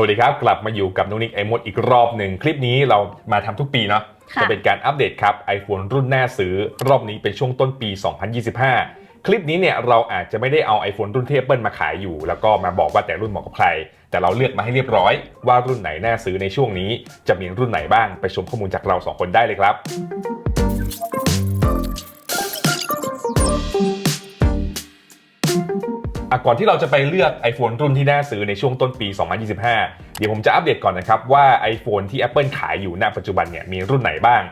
วัสดีครับกลับมาอยู่กับนุกนิกไอมดอีกรอบหนึ่งคลิปนี้เรามาทำทุกปีเนาะค่ะจะเป็นการอัปเดตครับ iPhone รุ่นหน้าซื้อรอบนี้เป็นช่วงต้นปี 2025 คลิปนี้เนี่ยเราอาจจะไม่ได้เอา iPhone รุ่นที่ Apple มาขายอยู่ แล้วก็มาบอกว่าแต่รุ่นเหมาะกับใคร แต่เราเลือกมาให้เรียบร้อย ว่ารุ่นไหนน่าซื้อในช่วงนี้ จะมีรุ่นไหนบ้างไปชมข้อมูลจากเราสองคนได้เลยครับ ก่อนที่เราจะไปเลือก iPhone รุ่นที่น่าซื้อในช่วงต้นปี 2025 เดี๋ยวผมจะอัปเดตก่อนนะครับว่า iPhone ที่ Apple ขายอยู่ณปัจจุบันเนี่ยมีรุ่นไหนบ้าง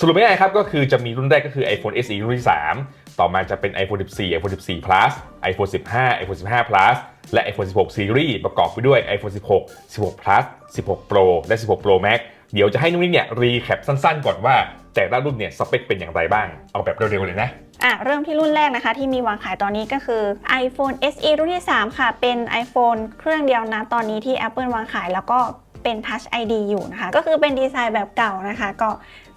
สรุปง่ายๆครับก็คือจะมีรุ่นแรกก็คือ iPhone SE รุ่นที่ 3 ต่อมาจะเป็น iPhone 14 iPhone 14 Plus iPhone 15 iPhone 15 Plus และ iPhone 16 Series ประกอบไปด้วย iPhone 16 16 Plus 16 Pro และ 16 Pro Max เดี๋ยวจะให้นุ้ยเนี่ยรีแคปสั้นๆ ก่อนว่าแต่ละรุ่นเนี่ยสเปคเป็นอย่างไรบ้าง เอาแบบเร็วๆเลยนะ อะเริ่มที่รุ่นแรกนะคะ ที่มีวางขายตอนนี้ก็คือ iPhone SE รุ่นที่ 3 ค่ะ เป็น iPhone เครื่องเดียวนะตอนนี้ที่ Apple วางขายแล้วก็ เป็น Touch ID อยู่นะคะ ก็คือเป็นดีไซน์แบบเก่านะคะ ก็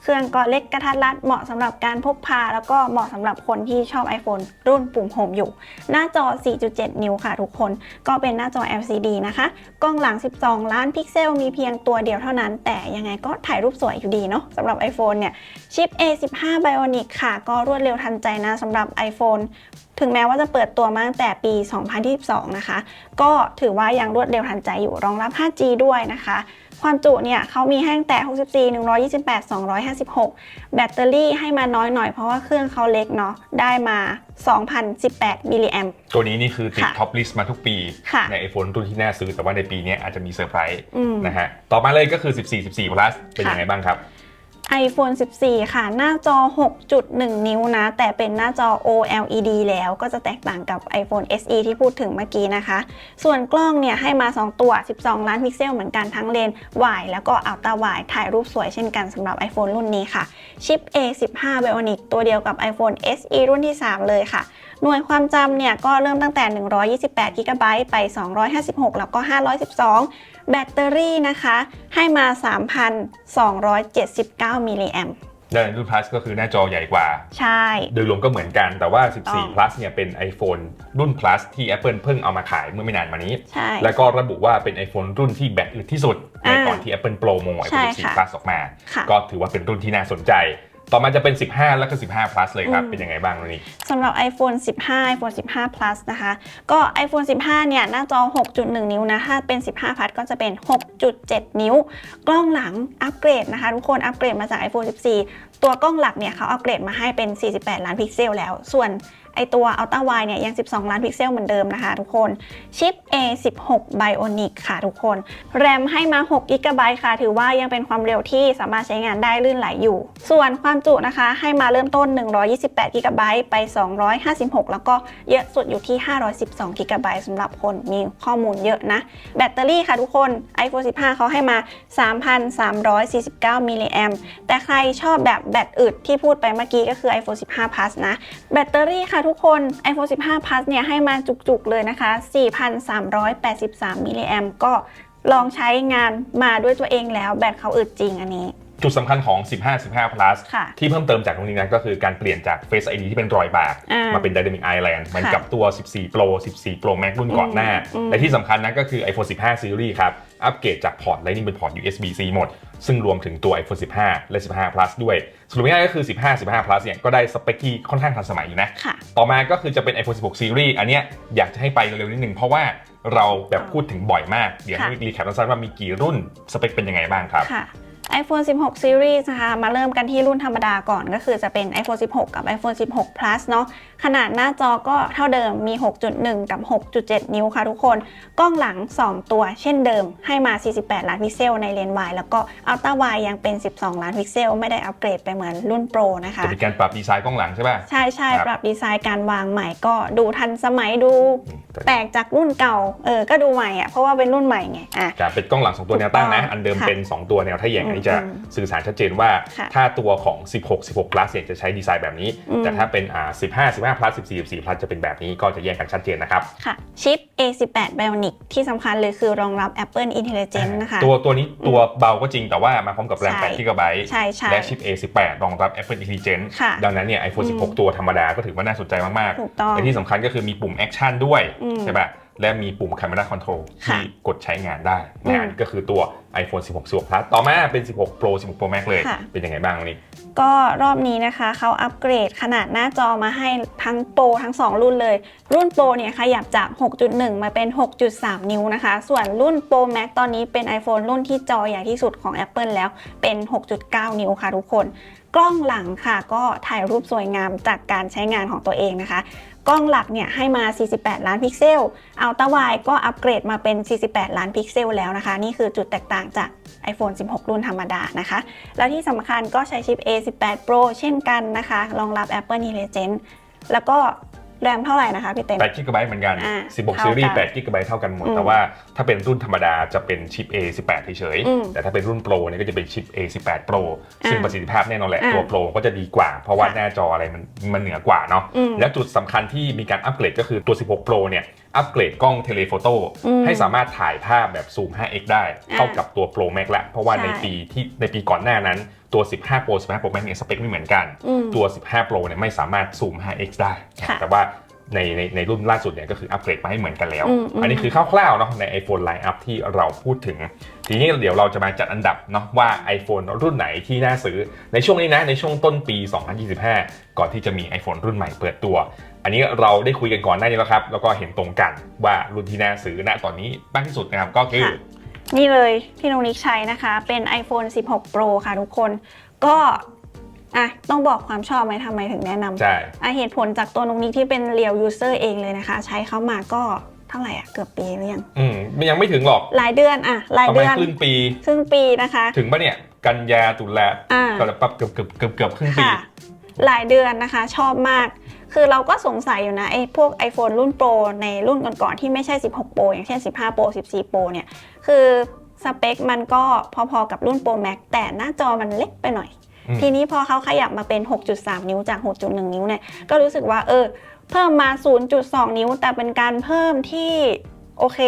เครื่องก็เล็กกระทัดรัดเหมาะสำหรับการพกพา แล้วก็เหมาะสำหรับคนที่ชอบ iPhone รุ่นปุ่มโฮมอยู่ หน้าจอ 4.7 นิ้วค่ะทุกคน ก็เป็นหน้าจอ LCD นะคะ กล้องหลัง 12 ล้านพิกเซล มีเพียงตัวเดียวเท่านั้น แต่ยังไงก็ถ่ายรูปสวยอยู่ดีเนาะสำหรับ iPhone เนี่ย ชิป A15 Bionic ค่ะ ก็รวดเร็วทันใจนะสำหรับ iPhone ถึงแม้ว่าจะเปิดตัวมาตั้งแต่ปี 2022 นะคะ ก็ถือว่ายังรวดเร็วทันใจอยู่รองรับ 5G ด้วยนะคะ ความจุเนี่ยเขามีให้ตั้งแต่ 64 128 256 แบตเตอรี่ให้มาน้อยหน่อยเพราะว่าเครื่องเขาเล็กเนาะได้มา 2,018มิลลิแอมตัวนี้นี่คือติดค่ะท็อปลิสต์มาทุกปีค่ะใน iPhone รุ่นที่น่าซื้อแต่ว่าในปีนี้อาจจะมีเซอร์ไพรส์อืมนะฮะต่อมาเลยก็คือ 14 14 plus เป็นยังไงบ้างครับ iPhone 14 ค่ะ หน้าจอ 6.1 นิ้วนะ แต่เป็นหน้าจอ OLED แล้วก็จะแตกต่างกับ iPhone SE ที่พูดถึงเมื่อกี้นะคะ ส่วนกล้องเนี่ยให้มา 2 ตัว 12 ล้านพิกเซลเหมือนกันทั้งเลนส์วายแล้วก็อัลตร้าวายถ่ายรูปสวยเช่นกันสำหรับ iPhone รุ่นนี้ค่ะ ชิป A15 Bionic ตัวเดียวกับ iPhone SE รุ่นที่ 3 เลยค่ะ หน่วยความจำเนี่ยก็เริ่มตั้งแต่ 128 GB ไป 256 แล้วก็ 512 แบตเตอรี่นะคะ ให้มา 3,279 มิลลิแอมและในรุ่น plus ก็คือหน้าจอใหญ่กว่า ใช่ โดยรวมก็เหมือนกันแต่ว่าต้อง14 plus เนี่ยเป็น iPhone รุ่น plus ที่ Apple เพิ่งเอามาขายเมื่อไม่นานมานี้ใช่แล้วก็ระบุว่าเป็น iPhone รุ่นที่แบตอึดที่สุด ในอ่าตอนที่ Apple Pro โมใช่ iPhone ค่ะ14 plus ออกมาค่ะก็ถือว่าเป็นรุ่นที่น่าสนใจ ต่อมาจะเป็น 15 แล้วก็ 15 plus เลยครับอืมเป็นยังไงบ้างรุ่นนี้สำหรับ iPhone 15 iPhone 15 Plus นะคะ ก็ iPhone 15 เนี่ย หน้าจอ 6.1 นิ้วนะถ้าเป็น 15 Plus ก็จะเป็น 6.7 นิ้ว กล้องหลังอัปเกรดนะคะ ทุกคน อัปเกรดมาจาก iPhone 14 ตัวกล้องหลักเนี่ยเขาอัปเกรดมาให้เป็น 48 ล้านพิกเซลแล้ว ส่วน ไอตัว Ultra Wide เนี่ยยัง 12 ล้านพิกเซลเหมือนเดิมนะคะทุกคนชิป A16 Bionic ค่ะทุกคน แรมให้มา 6 g b ค่ะ ถือว่ายังเป็นความเร็วที่สามารถใช้งานได้ลื่นไหลอยู่ ส่วนความจุนะคะให้มาเริ่มต้น 128 g b ไป 256 แล้วก็เยอะสุดอยู่ที่ 512 g b สำหรับคนมีข้อมูลเยอะนะ แบตเตอรี่ค่ะทุกคน iPhone 15 เขาให้มา 3,349มิลลิแอมแต่ใครชอบแบบแบตอึดที่พูดไปเมื่อกี้ก็คือ iPhone 15 Plus นะ แบตเตอรี่ค่ะทุกคน iPhone 15 Plus เนี่ยให้มาจุกๆเลยนะคะ 4,383มิลลิแอมก็ลองใช้งานมาด้วยตัวเองแล้วแบตเขาอึดจริงอันนี้ จุดสำคัญของ 15 15 plus ค่ะที่เพิ่มเติมจากตรงนี้นะก็คือการเปลี่ยนจาก Face ID ที่เป็นรอยบากอ่ามมาเป็น Dynamic Island เหมือนค่ะกับตัว 14 Pro 14 Pro Max รุ่นก่อนหน้า อืม และที่สำคัญนะก็คือ iPhone 15 Series ครับ อัปเกรดจากพอร์ต Lightning เป็นพอร์ต USB-C หมด ซึ่งรวมถึงตัว iPhone 15 และ 15 plus ด้วย สรุปง่ายๆก็คือ 15 15 plus เนี่ยก็ได้สเปคที่ค่อนข้างทันสมัยอยู่นะ ค่ะ ต่อมาก็คือจะเป็น iPhone 16 Series อันเนี้ยอยากจะให้ไปเร็วๆนิดนึงเพราะว่าเราแบบพูดถึงบ่อยมาก เดี๋ยวค่ะให้รีแคปสั้นๆว่ามีกี่รุ่นสเปคเป็นยังไงบ้างครับ ค่ะ iPhone 16 Series นะคะมาเริ่มกันที่รุ่นธรรมดาก่อนก็คือจะเป็น iPhone 16 กับ iPhone 16 Plus เนาะขนาดหน้าจอก็เท่าเดิมมี 6.1 กับ 6.7 นิ้วค่ะทุกคน กล้องหลัง 2 ตัวเช่นเดิมให้มา 48 ล้านพิกเซลในเลนส์วายแล้วก็ Ultra Wide ยังเป็น 12 ล้านพิกเซล ไม่ได้อัปเกรดไปเหมือนรุ่น Pro นะคะจะมีการปรับดีไซน์กล้องหลังใช่ป่ะใช่ใช่ครับปรับดีไซน์การวางใหม่ก็ดูทันสมัยดูอืมแตกจากรุ่นเก่าเออก็ดูใหม่อะเพราะว่าเป็นรุ่นใหม่ไงอะจะเป็นกล้องหลัง2ตัวแนวตั้งนะถูกต้องอันเดิมค่ะเป็น 2 ตัวแนวทะแยงอืมอันนี้จะอืมสื่อสารชัดเจนว่าค่ะถ้าตัวของ 16 16 plus เนี่ยจะใช้ดีไซน์แบบนี้อืมแต่ถ้าเป็นอ่า15 15 plus 14 14 plus จะเป็นแบบนี้ก็จะแยกกันชัดเจนนะครับ ค่ะ ชิป A18 Bionic ที่สำคัญเลยคือรองรับ Apple Intelligence นะคะ ตัวตัวนี้ตัวเบาก็จริงแต่ว่ามาพร้อมกับแรมใช่8 GB ใช่ใช่และชิป A18 รองรับ Apple Intelligence ค่ะดังนั้นเนี่ย iPhone อืม16 ตัวธรรมดาก็ถือว่าน่าสนใจมากถูกต้องๆและที่สำคัญก็คือมีปุ่มแอคชั่นด้วยอืมใช่ป่ะ และมีปุ่ม Camera Control ค่ะที่กดใช้งานได้นะอืมก็คือตัว iPhone 16 16 Plus ต่อมาเป็น 16 Pro 16 Pro Max เลยค่ะเป็นยังไงบ้างวันนี้ก็รอบนี้นะคะเขาอัปเกรดขนาดหน้าจอมาให้ทั้งโปรทั้ง 2 รุ่นเลย รุ่นโปรเนี่ยขยับจาก 6.1 มาเป็น 6.3 นิ้วนะคะ ส่วนรุ่นโปร Max ตอนนี้เป็น iPhone รุ่นที่จอใหญ่ที่สุดของ Apple แล้วเป็น 6.9 นิ้วค่ะทุกคน กล้องหลังค่ะก็ถ่ายรูปสวยงามจากการใช้งานของตัวเองนะคะกล้องหลักเนี่ยให้มา 48 ล้านพิกเซลอัลตร้าไวก็อัปเกรดมาเป็น 48 ล้านพิกเซลแล้วนะคะ นี่คือจุดแตกต่างจาก iPhone 16 รุ่นธรรมดานะคะ แล้วที่สำคัญก็ใช้ชิป A18 Pro เช่นกันนะคะ รองรับ Apple Intelligence แล้วก็ แรมเท่าไหร่นะคะพี่เต็ม8 GB เหมือนกัน อ่า16เท่าซีรีส์กัน8 GB เท่ากันหมด อืมแต่ว่าถ้าเป็นรุ่นธรรมดาจะเป็นชิป A18 เฉยอืมๆแต่ถ้าเป็นรุ่น Pro เนี่ยก็จะเป็นชิป A18 Pro ซึ่งอ่าประสิทธิภาพแน่นอนแหละ อ่าตัว Pro ก็จะดีกว่า เพราะว่าค่ะหน้าจออะไรมันมันเหนือกว่าเนาะอืมแล้วจุดสำคัญที่มีการอัปเกรดก็คือตัว 16 Pro เนี่ยอัปเกรดกล้องเทเลโฟโต้อืมให้สามารถถ่ายภาพแบบซูม 5x ได้เท่ากับตัว Pro Max แล้วเพราะว่าใช่ ในปีที่ในปีก่อนหน้านั้น ตัว 15 Pro 15 Pro Max เนี่ยสเปคไม่เหมือนกันอืมตัว 15 Pro เนี่ยไม่สามารถซูม 5x ได้ค่ะแต่ว่าในในในรุ่นล่าสุดเนี่ยก็คืออัปเกรดมาให้เหมือนกันแล้วอืมอืมอันนี้คือคร่าวๆเนาะใน iPhone Line Up ที่เราพูดถึง ทีนี้เดี๋ยวเราจะมาจัดอันดับเนาะว่า iPhone รุ่นไหนที่น่าซื้อ ในช่วงนี้นะในช่วงต้นปี 2025 ก่อนที่จะมี iPhone รุ่นใหม่เปิดตัว อันนี้เราได้คุยกันก่อนหน้านี้แล้วครับ แล้วก็เห็นตรงกันว่ารุ่นที่น่าซื้อณตอนนี้มากที่สุดนะครับก็คือค่ะ นี่เลยที่น้องนิกใช้นะคะ เป็น iPhone 16 Pro ค่ะทุกคน ก็อะต้องบอกความชอบไหมทำไมถึงแนะนำใช่อะเหตุผลจากตัวน้องนิกที่เป็นเรียวยูเซอร์เองเลยนะคะ ใช้เขามาก็เท่าไหร่อะเกือบปีหรือยังอืมมันยังไม่ถึงหรอกหลายเดือนอะหลายประเดืมาณอนครึ่งปีครึ่งปีนะคะ ถึงปะเนี่ยกันยาตุลาอ่าก็แล้วปั๊บเกือบเกือบเกือบเกือบครึ่งปีค่ะหลายเดือนนะคะ ชอบมาก คือเราก็สงสัยอยู่นะไอ้พวก iPhone รุ่นโปรในรุ่นก่อนๆที่ไม่ใช่ 16 Pro อย่างเช่น 15 Pro 14 Pro เนี่ย คือสเปคมันก็พอๆกับรุ่น Pro Max แต่หน้าจอมันเล็กไปหน่อยอืมทีนี้พอเขาขยับมาเป็น 6.3 นิ้วจาก 6.1 นิ้วเนี่ยก็รู้สึกว่าเออเพิ่มมา 0.2 นิ้ว แต่เป็นการเพิ่มที่โอเค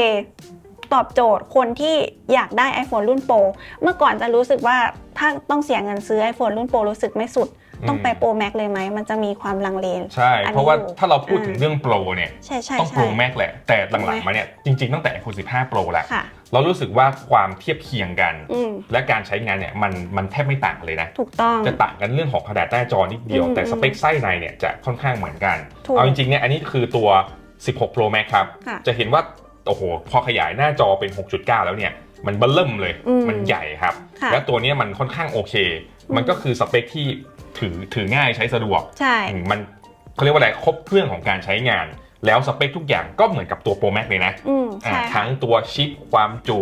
ตอบโจทย์คนที่อยากได้ iPhone รุ่นโปรเมื่อก่อนจะรู้สึกว่าถ้าต้องเสียเงินซื้อ iPhone รุ่นโปรรู้สึกไม่สุด ต้องไปโปรแม็กเลยไหมมันจะมีความลังเลใช่อันนี้เพราะว่าอยู่ถ้าเราพูดถึงอ่าเรื่องโปรเนี่ยใช่ใช่ต้องใช่โปรแม็กแหละแต่หลังๆมาเนี่ยจริงๆตั้งแต่ iPhone 15 Pro แล้วค่ะเรารู้สึกว่าความเทียบเคียงกันอืมและการใช้งานเนี่ยมันมันแทบไม่ต่างกันเลยนะ ถูกต้องจะต่างกันเรื่องของขนาดหน้าจอนิดเดียวอืมแต่สเปคไส้ในเนี่ยจะค่อนข้างเหมือนกันถูกเอาจริงๆเนี่ยอันนี้คือตัว 16 Pro Max ครับค่ะจะเห็นว่าโอ้โหพอขยายหน้าจอเป็น 6.9 แล้วเนี่ยมันเบิ่มเลยอืมมันใหญ่ครับค่ะแล้วตัวเนี้ยมันค่อนข้างโอเค มันก็คือสเปคที่ ถือถือง่ายใช้สะดวกใช่อืมมันเขาเรียกว่าอะไรครบเครื่องของการใช้งาน แล้วสเปคทุกอย่างก็เหมือนกับตัว Pro Max เลยนะอืมอ่าใช่ค่ะทั้งตัวชิปความจุ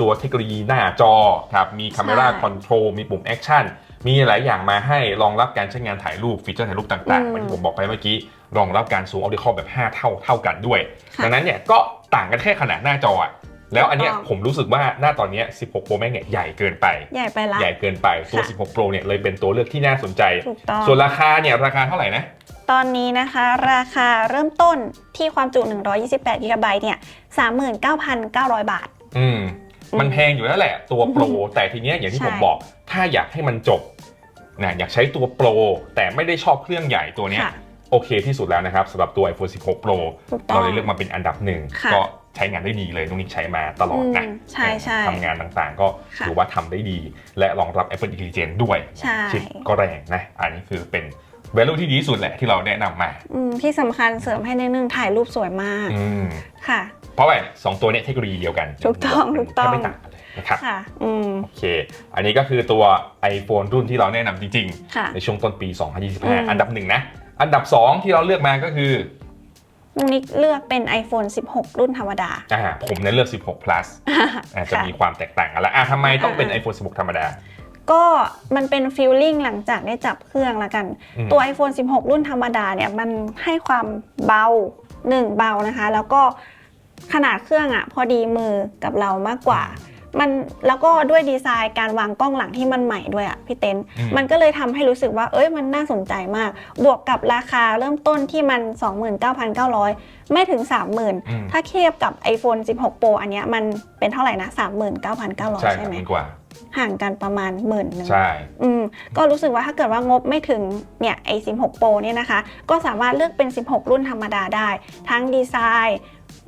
ตัวเทคโนโลยีหน้าจอครับมี Camera ใช่ Control มีปุ่ม Action มีหลายอย่างมาให้รองรับการใช้งานถ่ายรูปฟีเจอร์ถ่ายรูปต่างอืมๆเหมือนที่ผมบอกไปเมื่อกี้รองรับการซูมออ d ดิคอลแบบ 5 เท่าเท่ากันด้วยค่ะดังนั้นเนี่ยก็ต่างกันแค่ขนาดหน้าจออะ แล้วอันเนี้ยถูกต้องผมรู้สึกว่าหน้าตอนเนี้ย16 Pro Max เนี่ยใหญ่เกินไป ใหญ่ไปละใหญ่เกินไปตัวค่ะ16 Pro เนี่ยเลยเป็นตัวเลือกที่น่าสนใจถูกต้องส่วนราคาเนี่ยราคาเท่าไหร่นะ ตอนนี้นะคะราคาเริ่มต้นที่ความจุ 128 GB เนี่ย39,900 บาท อืมอืมมันแพงอยู่แล้วแหละตัวโปรแต่ทีเนี้ยอย่างที่ใช่ผมบอก ถ้าอยากให้มันจบนะอยากใช้ตัวโปรแต่ไม่ได้ชอบเครื่องใหญ่ตัวเนี้ยค่ะโอเคที่สุดแล้วนะครับสำหรับตัว iPhone 16 Pro ถูกต้อเรางเลยเลือกมาเป็นอันดับหนึ่งค่ะก็ ใช้งานได้ดีเลยตรงนี้ใช้มาตลอดนะอืมใช่ใช่ทำงานต่างๆ ก็ค่ะถือว่าทำได้ดี และรองรับ Apple Intelligence ด้วยใช่ชิปก็แรงนะ อันนี้คือเป็น value ที่ดีที่สุดแหละที่เราแนะนำมาอืมที่สำคัญเสริมให้ในดนึงถ่ายรูปสวยมากอืมค่ะ เพราะว่าสองตัวเนี้ยเทคโนโลยีเดียวกัน ถูกต้องมันถูกต้องแทบไม่ต่างกันเลยนะครับค่ะอืมโอเค อันนี้ก็คือตัว iPhone รุ่นที่เราแนะนำจริงค่ะๆในช่วงต้นปีอืม2025 อันดับหนึ่งนะ อันดับ 2 ที่เราเลือกมาก็คือ น้องนิกเลือกเป็น iPhone 16 รุ่นธรรมดา อ่าผมเนี่ยเลือก 16 plus อาจจะค่ะมีความแตกต่างกันแล้วอะทำไมต้องเป็นอ่า iPhone 16 ธรรมดา ก็มันเป็นฟีลลิ่งหลังจากได้จับเครื่องละกันอืมตัว iPhone 16 รุ่นธรรมดาเนี่ยมันให้ความเบาหนึ่งเบานะคะ แล้วก็ขนาดเครื่องอะพอดีมือกับเรามากกว่า มันแล้วก็ด้วยดีไซน์การวางกล้องหลังที่มันใหม่ด้วยอะพี่เต้นอืมมันก็เลยทำให้รู้สึกว่าเอ้ยมันน่าสนใจมาก บวกกับราคาเริ่มต้นที่มัน 29,900 ไม่ถึงอืม30,000 ถ้าเทียบกับ iPhone 16 Pro อันเนี้ยมันเป็นเท่าไหร่นะ 39,900 ใช่ใช่ครับไหมมันกว่าห่างกันประมาณหมื่นหนึ่งใช่ อืม ก็รู้สึกว่าถ้าเกิดว่างบไม่ถึงเนี่ยไอ้16 Pro เนี่ยนะคะ ก็สามารถเลือกเป็น 16 รุ่นธรรมดาได้ ทั้งดีไซน์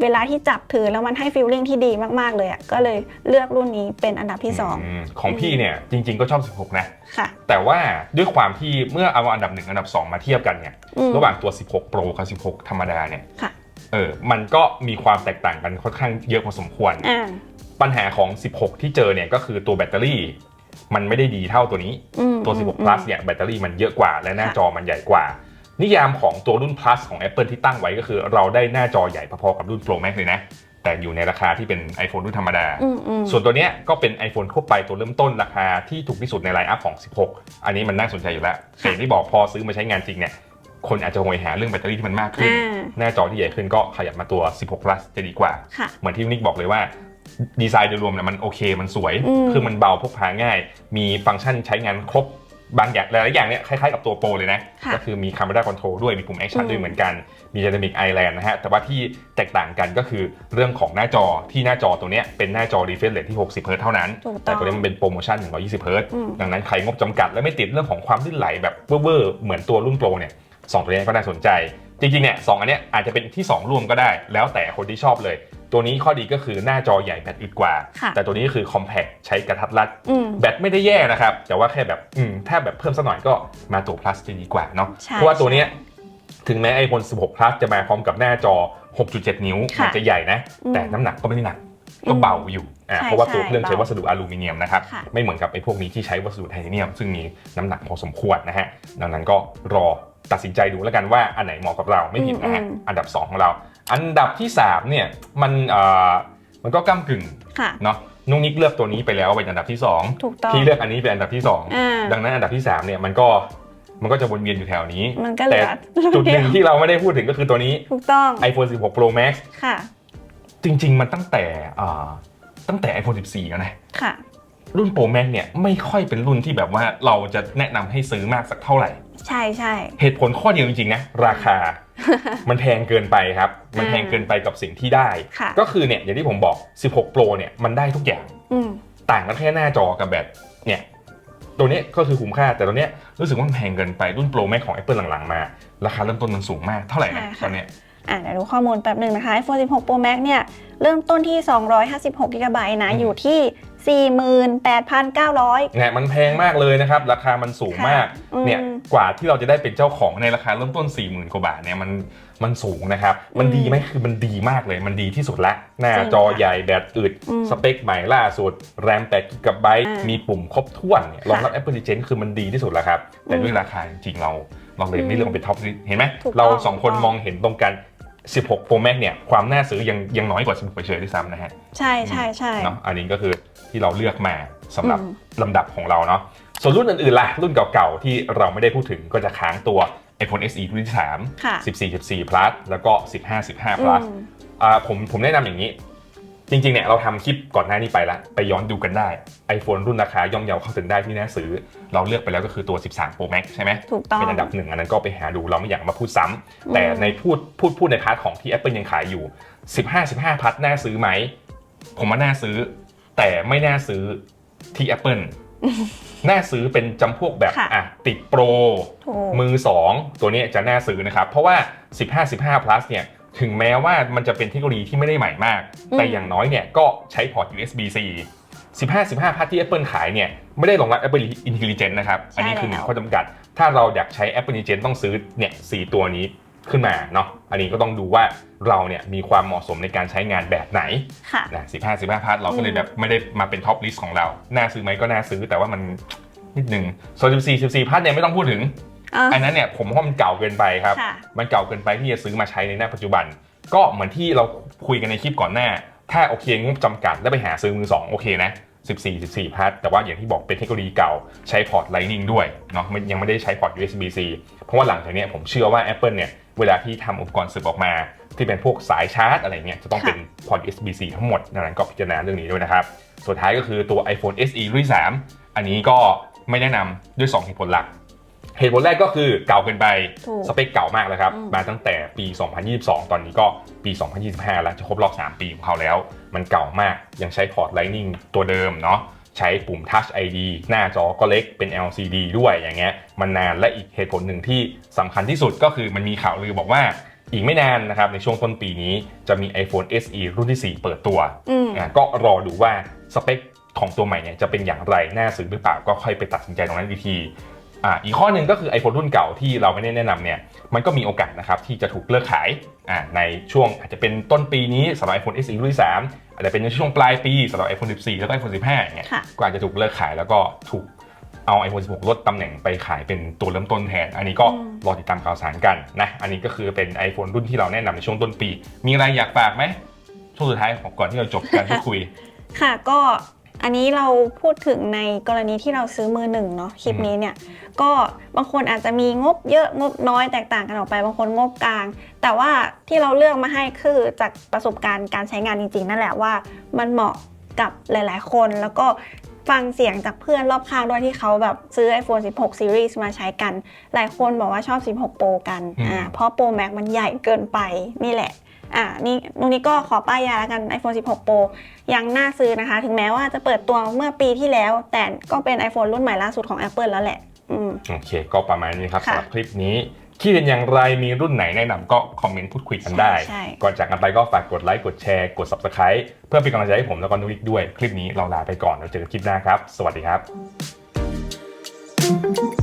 เวลาที่จับถือแล้วมันให้ฟีลลิ่งที่ดีมากๆเลยอะก็เลยเลือกรุ่นนี้เป็นอันดับที่สองมของพี่เนี่ยจริง ๆก็ชอบ 16 นะ ค่ะ แต่ว่าด้วยความที่เมื่อเอาอันดับ1อันดับ 2 มาเทียบกันเนี่ยอืม ระหว่างตัว 16 Pro กับ 16 ธรรมดาเนี่ยค่ะ เออมันก็มีความแตกต่างกันค่อนข้างเยอะพอสมควร อ่า ปัญหาของ 16 ที่เจอเนี่ยก็คือตัวแบตเตอรี่ มันไม่ได้ดีเท่าตัวนี้ อืมตัว อืม16 plus เนี่ยแบตเตอรี่มันเยอะกว่าและหน้าจอมันใหญ่กว่า นิยามของตัวรุ่น plus ของ Apple ที่ตั้งไว้ก็คือ เราได้หน้าจอใหญ่พอๆกับรุ่น Pro Max เลยนะ แต่อยู่ในราคาที่เป็น iPhone รุ่นธรรมดา อืมอืมส่วนตัวเนี้ยก็เป็น iPhone ทั่วไปตัวเริ่มต้นราคาที่ถูกที่สุดในไลน์อัพของ 16 อันนี้มันน่าสนใจอยู่แล้วแต่อย่างที่บอกพอซื้อมาใช้งานจริงเนี่ย คนอาจจะโหยหาเรื่องแบตเตอรี่ที่มันมากขึ้น อ่าหน้าจอที่ใหญ่ขึ้นก็ขยับมาตัว 16 plus จะดีกว่า ค่ะ เหมือนที่นิกบอกเลยว่า ดีไซน์โดยรวมเนี่ยมันโอเคมันสวย อืม คือมันเบาพกพาง่าย มีฟังก์ชันใช้งานครบ บางอย่างหลายๆอย่างเนี่ยคล้ายๆกับตัวโปรเลยนะค่ะก็คือมี Camera Control ด้วยมีปุ่ม Action อืมด้วยเหมือนกัน มี Dynamic Island นะฮะ แต่ว่าที่แตกต่างกันก็คือเรื่องของหน้าจอที่หน้าจอตัวเนี้ยเป็นหน้าจอ refresh rate ที่ 60 Hz เท่านั้นถูกแต่ต้องตัวนี้มันเป็นโปรโมชั่น 120 Hz อืมดังนั้นใครงบจำกัดและไม่ติดเรื่องของความลื่นไหลแบบเวอร์ๆเหมือนตัวรุ่นโปรเนี่ยสองตัวนี้ก็น่าสนใจ จริงๆเนี่ยสองอันเนี้ยอาจจะเป็นที่ 2รวมก็ได้ แล้วแต่คนที่ชอบเลย ตัวนี้ข้อดีก็คือหน้าจอใหญ่แบตอึดกว่า ค่ะแต่ตัวนี้ก็คือ compact ใช้กระทัดรัด อืม แบตไม่ได้แย่นะครับ แต่ว่าแค่แบบอืมถ้าแบบเพิ่มสักหน่อยก็มาตัว plus จะดีกว่าเนาะใช่เพราะว่าตัวเนี้ยถึงแม้ iPhone 16 plus จะมาพร้อมกับหน้าจอ 6.7 นิ้วค่ะมันจะใหญ่นะ อืมแต่น้ำหนักก็ไม่ได้หนักก็เบาอยู่อ่าใช่เพราะว่าตัวใช่เครื่องใช้เบาวัสดุอลูมิเนียมนะครับค่ะ ไม่เหมือนกับไอ้พวกนี้ที่ใช้วัสดุไทเทเนียม ซึ่งมีน้ำหนักพอสมควรนะฮะดังนั้นก็รอตัดสินใจดูแล้วกันว่าอันไหนเหมาะกับเราไม่ผิดนะฮะอืมอันดับ2ของเรา อันดับที่3เนี่ยมันเอ่อมันก็ก้ากึ่งค่ะเนาะนุ้งนิกเลือกตัวนี้ไปแล้วเป็นอันดับที่2ถูกต้องพี่เลือกอันนี้เป็นอันดับที่อ่า2ดังนั้นอันดับที่3เนี่ยมันก็มันก็จะวนเวียนอยู่แถวนี้มันก็เหลืแต่อจุดหนึ่งที่เราไม่ได้พูดถึงก็คือตัวนี้ ถูกต้อง iPhone 16 Pro Max ค่ะ จริง ๆ มันตั้งแต่อ่าตั้งแต่ iPhone 14 แล้วนะ ค่ะ รุ่น Pro Max เนี่ยไม่ค่อยเป็นรุ่นที่แบบว่าเราจะแนะนำให้ซื้อมากสักเท่าไหร่ ใช่ใช่ เหตุผลข้อเดียวจริง ๆ นะ ราคา มันแพงเกินไปครับ มันแพงเกินไปกับสิ่งที่ได้ค่ะก็คือเนี่ยอย่างที่ผมบอก 16 Pro เนี่ยมันได้ทุกอย่างอืมต่างกันแค่หน้าจอกับแบตเนี่ยตัวเนี้ยก็คือคุ้มค่าแต่ตัวเนี้ยรู้สึกว่ามันแพงเกินไปรุ่น Pro Max ของ Apple หลังๆมา ราคาเริ่มต้นมันสูงมากเท่าไหร่นะใช่ค่ะตอนเนี้ย อ่าเดี๋ยวดูข้อมูลแป๊บหนึ่งนะคะ iPhone 16 Pro Max เนี่ย เริ่มต้นที่ 256 g b นะ อยู่ที่ 48,900เนี่ยมันแพงมากเลยนะครับ ราคามันสูงมากอืมเนี่ย กว่าที่เราจะได้เป็นเจ้าของในราคาเริ่มต้น 4 0,000 กว่าบาทเนี่ย มัน มันสูงนะครับ มันอืมดีไหมคือมันดีมากเลย มันดีที่สุดละ หน้าจริงจอค่ะใหญ่แบตอึดอืมสเปคใหม่ล่าสุด แรม8กิกะไบต์อ่ามีมีปุ่มครบถ้วนเนี่ยรองรับค่ะ Apple Intelligence คือมันดีที่สุดแล้วครับ แต่อืมด้วยราคาจริงๆเราเราเลยอืมไม่เลือกว่าเป็นท็อปเห็นไหมถูกต้องเราสองคนถูกต้องมองเห็นตรงกัน 16 Pro Max เนี่ยความน่าซื้อยังยังน้อยกว่า 16เฉยๆด้วยซ้ำนะฮะใช่ใช่ใช่เนาะอันนี้ก็คือที่เราเลือกมาสำหรับอืมลำดับของเราเนาะส่วนรุ่นอื่นๆล่ะรุ่นเก่าๆ ที่เราไม่ได้พูดถึงก็จะค้างตัว iPhone SE รุ่นที่ค่ะ3 14 14 plus แล้วก็ 15 15 plus อืมอ่าผมผมแนะนำอย่างนี้ จริงๆ เนี่ยเราทำคลิปก่อนหน้านี้ไปละไปย้อนดูกันได้ iPhone รุ่นราคาย่อมเยาเข้าถึงได้ที่น่าซื้อ เราเลือกไปแล้วก็คือตัว 13 Pro Max ใช่ไหมถูกต้องเป็นอันดับหนึ่งอันนั้นก็ไปหาดูเราไม่อยากมาพูดซ้ำอืมแต่ในพูดพูดพูดในพาร์ทของที่ Apple ยังขายอยู่ 15 15 พัทน่าซื้อไหม ผมว่าน่าซื้อ แต่ไม่น่าซื้อที่ Apple น่าซื้อเป็นจำพวกแบบค่ะอะติดโปรถูกมือ 2 ตัวเนี้ยจะน่าซื้อนะครับ เพราะว่า 15 15 plus เนี่ย ถึงแม้ว่ามันจะเป็นเทคโนโลยีที่ไม่ได้ใหม่มากอืมแต่อย่างน้อยเนี่ยก็ใช้พอร์ต USB-C 15 15พัทที่ Apple ขายเนี่ยไม่ได้รองรับ Apple Intelligence นะครับ อันนี้คือหนึ่งข้อจำกัด ถ้าเราอยากใช้ Apple Intelligence ต้องซื้อเนี่ยสตัวนี้ขึ้นมาเนาะ อันนี้ก็ต้องดูว่าเราเนี่ยมีความเหมาะสมในการใช้งานแบบไหนค่ะนะ15 15พัทเราก็เลยแบบไม่ได้มาเป็นท็อปลิสต์ของเรา น่าซื้อไหมก็น่าซื้อแต่ว่ามันนิดนึงส่วน14 14พัทเนี่ยไม่ต้องพูดถึง อะ อันนั้นเนี่ยผมว่ามันเก่าเกินไปครับ ค่ะ มันเก่าเกินไปที่จะซื้อมาใช้ในหน้าปัจจุบัน ก็เหมือนที่เราคุยกันในคลิปก่อนหน้า ถ้าโอเคงบจำกัดแล้วไปหาซื้อมือสองโอเคนะ 14 14 พัทแต่ว่าอย่างที่บอกเป็นเทคโนโลยีเก่าใช้พอร์ต Lightning ด้วยเนาะมันยังไม่ได้ใช้พอร์ต USB-C เพราะว่าหลังจากเนี้ยผมเชื่อว่า Apple เนี่ยเวลาที่ทำอุปกรณ์สืบออกมา ที่เป็นพวกสายชาร์จอะไรเงี้ยจะต้องเป็นพอร์ต USB-C ทั้งหมดดังนั้นก็พิจารณาเรื่องนี้ด้วยนะครับ สุดท้ายก็คือตัว iPhone SE รุ่นที่3อันนี้ก็ไม่แนะนำด้วย2เหตุผลหลัก เหตุผลแรกก็คือเก่าเกินไปถูกสเปคเก่ามากแล้วครับอืมมาตั้งแต่ปี 2022 ตอนนี้ก็ปี 2025 แล้วจะครบรอบ 3 ปีของเขาแล้ว มันเก่ามากยังใช้พอร์ต Lightning ตัวเดิมเนาะใช้ปุ่ม Touch ID หน้าจอก็เล็กเป็น LCD ด้วยอย่างเงี้ยมันนานและอีกเหตุผลหนึ่งที่สำคัญที่สุดก็คือมันมีข่าวลือบอกว่าอีกไม่นานนะครับ ในช่วงต้นปีนี้จะมี iPhone SE รุ่นที่ 4 เปิดตัวอืมอะก็รอดูว่าสเปคของตัวใหม่เนี่ยจะเป็นอย่างไรน่าซื้อหรือเปล่าก็ค่อยไปตัดสินใจตรงนั้นอีกที อะอีกข้อหนึ่งก็คือ iPhone รุ่นเก่าที่เราไม่ได้แนะนำเนี่ยมันก็มีโอกาสนะครับที่จะถูกเลิกขายอะในช่วงอาจจะเป็นต้นปีนี้สำหรับ iPhone SE รุ่นที่3อาจจะเป็นในช่วงปลายปีสำหรับ iPhone 14 แล้วก็ iPhone 15อย่างเงี้ยค่ะก็อาจจะถูกเลิกขายแล้วก็ถูกเอา iPhone 16 ลดตำแหน่งไปขายเป็นตัวเริ่มต้นแทน อันนี้ก็อืมรอติดตามข่าวสารกันนะ อันนี้ก็คือเป็น iPhone รุ่นที่เราแนะนำในช่วงต้นปี มีอะไรอยากฝากไหม ช่วงสุดท้ายของก่อนที่เราจบการพูดคุย ค่ะก็ อันนี้เราพูดถึงในกรณีที่เราซื้อมือหนึ่งเนาะคลิปนี้เนี่ยก็บางคนอาจจะมีงบเยอะงบน้อยแตกต่างกันออกไปบางคนงบกลาง แต่ว่าที่เราเลือกมาให้คือจากประสบการณ์การใช้งานจริง ๆ นั่นแหละว่ามันเหมาะกับหลาย ๆ คนแล้วก็ฟังเสียงจากเพื่อนรอบข้างด้วยที่เขาแบบซื้อ iPhone 16 Series มาใช้กัน หลายคนบอกว่าชอบ 16 Pro กันอืมอ่าเพราะ Pro Max มันใหญ่เกินไปนี่แหละ อ่านี่ตรงนี้ก็ขอป้ายยาแล้วกัน iPhone 16 Pro ยังน่าซื้อนะคะ ถึงแม้ว่าจะเปิดตัวเมื่อปีที่แล้ว แต่ก็เป็น iPhone รุ่นใหม่ล่าสุดของ Apple แล้วแหละ อืม โอเค ก็ประมาณนี้ครับค่ะสำหรับคลิปนี้คิดเห็นอย่างไรมีรุ่นไหนแนะนำก็คอมเมนต์พูดคุยกันได้ ใช่ใช่ ก่อนจากกันไปก็ฝากกดไลค์กดแชร์กด subscribe เพื่อเป็นกำลังใจให้ผมแล้วก็นุ้ยด้วย คลิปนี้เราลาไปก่อนแล้วเจอกันคลิปหน้าครับ สวัสดีครับ